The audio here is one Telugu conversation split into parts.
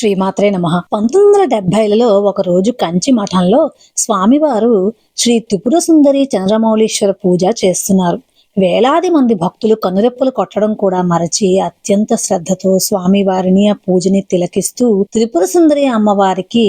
శ్రీమాత్రే నమ. పంతొమ్మిది వందల డెబ్బైలలో ఒక రోజు కంచి మఠంలో స్వామివారు శ్రీ త్రిపుర సుందరి చంద్రమౌళీశ్వర పూజ చేస్తున్నారు. వేలాది మంది భక్తులు కనురెప్పలు కొట్టడం కూడా మరచి అత్యంత శ్రద్ధతో స్వామివారిని ఆ పూజని తిలకిస్తూ త్రిపుర సుందరి అమ్మవారికి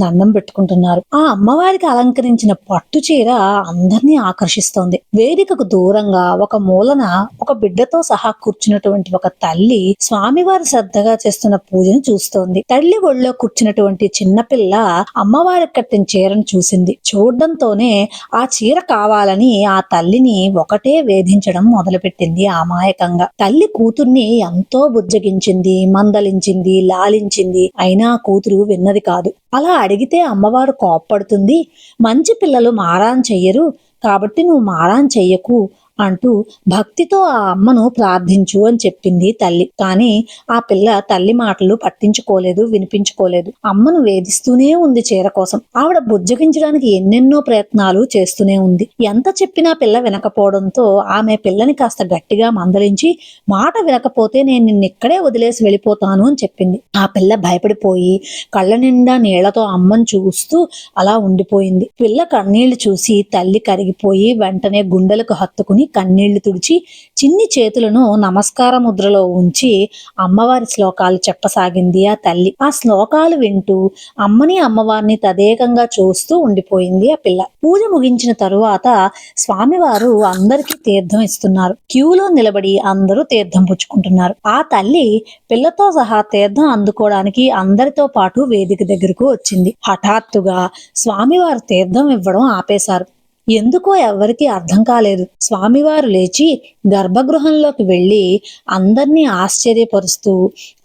దండం పెట్టుకుంటున్నారు. ఆ అమ్మవారికి అలంకరించిన పట్టు చీర అందరినీ ఆకర్షిస్తోంది. వేదికకు దూరంగా ఒక మూలన ఒక బిడ్డతో సహా కూర్చున్నటువంటి ఒక తల్లి స్వామివారి శ్రద్ధగా చేస్తున్న పూజను చూస్తోంది. తల్లి ఒళ్ళో కూర్చున్నటువంటి చిన్నపిల్ల అమ్మవారికి కట్టిన చీరను చూసింది. చూడడంతోనే ఆ చీర కావాలని ఆ తల్లిని ఒకటే వేధించడం మొదలుపెట్టింది అమాయకంగా. తల్లి కూతుర్ని ఎంతో బుజ్జగించింది మందలించింది లాలించింది. అయినా కూతురు విన్నది కాదు. అలా అడిగితే అమ్మవారు కోప్పడుతుంది. మంచి పిల్లలు మారాన్ చెయ్యరు. కాబట్టి నువ్వు మారాన్ చెయ్యకు. అంటూ భక్తితో ఆ అమ్మను ప్రార్థించు అని చెప్పింది తల్లి. కానీ ఆ పిల్ల తల్లి మాటలు పట్టించుకోలేదు వినిపించుకోలేదు. అమ్మను వేధిస్తూనే ఉంది చీర కోసం. ఆవిడ బుజ్జగించడానికి ఎన్నెన్నో ప్రయత్నాలు చేస్తూనే ఉంది. ఎంత చెప్పినా పిల్ల వినకపోవడంతో ఆమె పిల్లని కాస్త గట్టిగా మందలించి మాట వినకపోతే నేను నిన్నిక్కడే వదిలేసి వెళ్ళిపోతాను అని చెప్పింది. ఆ పిల్ల భయపడిపోయి కళ్ళ నిండా నీళ్ళతో అమ్మను చూస్తూ అలా ఉండిపోయింది. పిల్ల కన్నీళ్ళు చూసి తల్లి కరిగిపోయి వెంటనే గుండెలకు హత్తుకుని కన్నీళ్ళు తుడిచి చిన్ని చేతులను నమస్కార ముద్రలో ఉంచి అమ్మవారి శ్లోకాలు చెప్పసాగింది ఆ తల్లి. ఆ శ్లోకాలు వింటూ అమ్మని అమ్మవారిని తదేకంగా చూస్తూ ఉండిపోయింది ఆ పిల్ల. పూజ ముగించిన తరువాత స్వామివారు అందరికీ తీర్థం ఇస్తున్నారు. క్యూలో నిలబడి అందరూ తీర్థం పుచ్చుకుంటున్నారు. ఆ తల్లి పిల్లతో సహా తీర్థం అందుకోవడానికి అందరితో పాటు వేదిక దగ్గరకు వచ్చింది. హఠాత్తుగా స్వామివారు తీర్థం ఇవ్వడం ఆపేశారు. ఎందుకో ఎవ్వరికీ అర్థం కాలేదు. స్వామివారు లేచి గర్భగృహంలోకి వెళ్ళి అందరినీ ఆశ్చర్యపరుస్తూ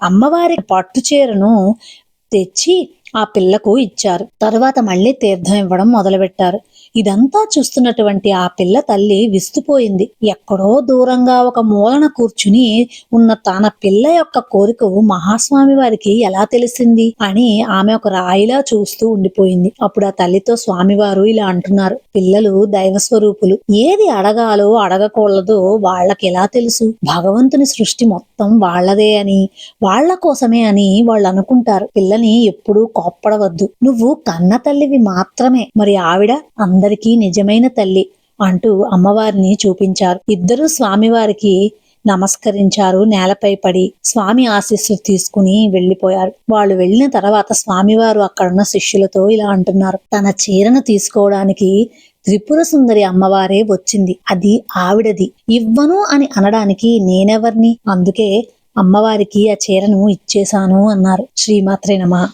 అమ్మవారి పట్టు చీరను తెచ్చి ఆ పిల్లకు ఇచ్చారు. తర్వాత మళ్ళీ తీర్థం ఇవ్వడం మొదలుపెట్టారు. ఇదంతా చూస్తున్నటువంటి ఆ పిల్ల తల్లి విస్తుపోయింది. ఎక్కడో దూరంగా ఒక మూలన కూర్చుని ఉన్న తన పిల్ల యొక్క కోరిక మహాస్వామి వారికి ఎలా తెలిసింది అని ఆమె ఒక రాయిలా చూస్తూ ఉండిపోయింది. అప్పుడు ఆ తల్లితో స్వామివారు ఇలా అంటున్నారు. పిల్లలు దైవ స్వరూపులు ఏది అడగాలో అడగకూడదో వాళ్ళకి ఎలా తెలుసు? భగవంతుని సృష్టి మొత్తం వాళ్ళదే అని వాళ్ళ కోసమే అని వాళ్ళు అనుకుంటారు. పిల్లని ఎప్పుడూ కోప్పడవద్దు. నువ్వు కన్న తల్లివి మాత్రమే. మరి ఆవిడ అందరికీ నిజమైన తల్లి అంటూ అమ్మవారిని చూపించారు. ఇద్దరూ స్వామివారికి నమస్కరించారు. నేలపై పడి స్వామి ఆశీస్సులు తీసుకుని వెళ్ళిపోయారు వాళ్ళు వెళ్ళిన తర్వాత స్వామివారు అక్కడున్న శిష్యులతో ఇలా అంటున్నారు. తన చీరను తీసుకోవడానికి త్రిపుర సుందరి అమ్మవారే వచ్చింది. అది ఆవిడది. ఇవ్వను అని అనడానికి నేనెవర్ని? అందుకే అమ్మవారికి ఆ చీరను ఇచ్చేశాను అన్నారు. శ్రీమాత్రే నమ.